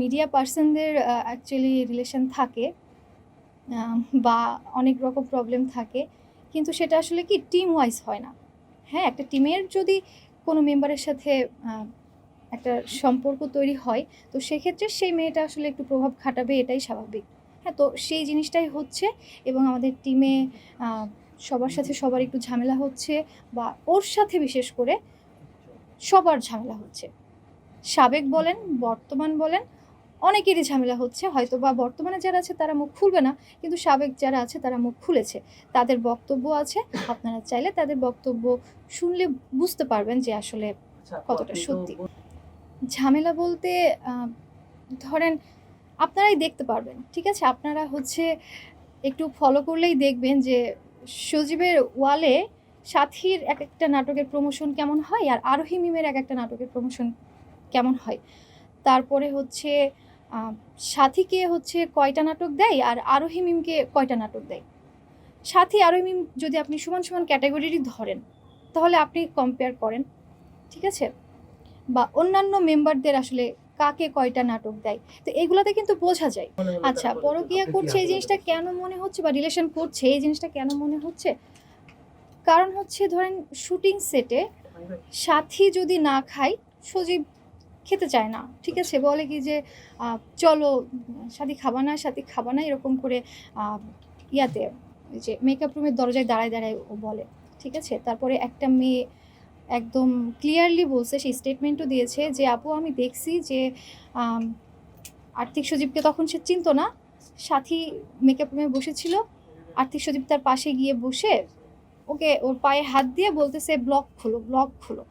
Media পার্সনদের actually relation থাকে বা অনেক রকম প্রবলেম থাকে, কিন্তু সেটা আসলে কি টিম ওয়াইজ হয় না। হ্যাঁ একটা টিমের যদি কোনো মেম্বারের সাথে একটা সম্পর্ক তৈরি হয়, তো সেক্ষেত্রে সেই মেয়েটা আসলে একটু প্রভাব খাটাবে, এটাই স্বাভাবিক। হ্যাঁ তো সেই জিনিসটাই হচ্ছে এবং আমাদের টিমে সবার সাথে সবার একটু ঝামেলা হচ্ছে বা ওর সাথে বিশেষ করে সবার ঝামেলা হচ্ছে। সাবেক বলেন, বর্তমান বলেন অনেকেরই ঝামেলা হচ্ছে হয়তো বা বর্তমানে যারা আছে তারা মুখ খুলবে না কিন্তু সাবেক যারা আছে তারা মুখ খুলেছে। তাদের বক্তব্য আছে আপনারা চাইলে তাদের বক্তব্য শুনলে বুঝতে পারবেন যে আসলে আচ্ছা, কতটা সত্যি। ঝামেলা বলতে ধরেন আপনারাই দেখতে পারবেন ঠিক আছে? আপনারা হচ্ছে একটু ফলো করলেই দেখবেন যে সজীবের ওয়ালে সাথীর এক একটা নাটকের প্রমোশন কেমন হয় আর আরোহী মিমের এক একটা নাটকের প্রমোশন কেমন হয়। তারপরে হচ্ছে সাথীকে হচ্ছে কয়টা নাটক দেয় আর আরোহী মিমকে কয়টা নাটক দেয়? সাথী আরোহী মিম যদি আপনি সমান সমান ক্যাটাগরিরই ধরেন তাহলে আপনি কম্পেয়ার করেন ঠিক আছে? বা অন্যান্য মেম্বারদের আসলে কাকে কয়টা নাটক দেয়? তো এগুলাতে কিন্তু বোঝা যায়। আচ্ছা পরকিয়া করছে এই জিনিসটা কেন মনে হচ্ছে বা রিলেশন করছে এই জিনিসটা কেন মনে হচ্ছে? কারণ হচ্ছে ধরেন শুটিং সেটে সাথী যদি না খায় সজীব খেতে চায় না। ঠিক আছে? বলে কি যে চলো সাথী খাবা না সাথী খাবা না এরকম করে ইয়াতে যে মেকআপ রুমের দরজায় দাঁড়ায় দাঁড়ায় ও বলে। ঠিক আছে? তারপরে একটা মেয়ে একদম ক্লিয়ারলি বলছে সেই স্টেটমেন্টও দিয়েছে যে আপু আমি দেখছি যে আর্থিক সজীবকে তখন সে চিনতো না। সাথী মেকআপ রুমে বসেছিল। আর্থিক সজীব তার পাশে গিয়ে বসে ওকে ওর পায়ে হাত দিয়ে বলতেছে ব্লক খুলো ব্লক খুলো।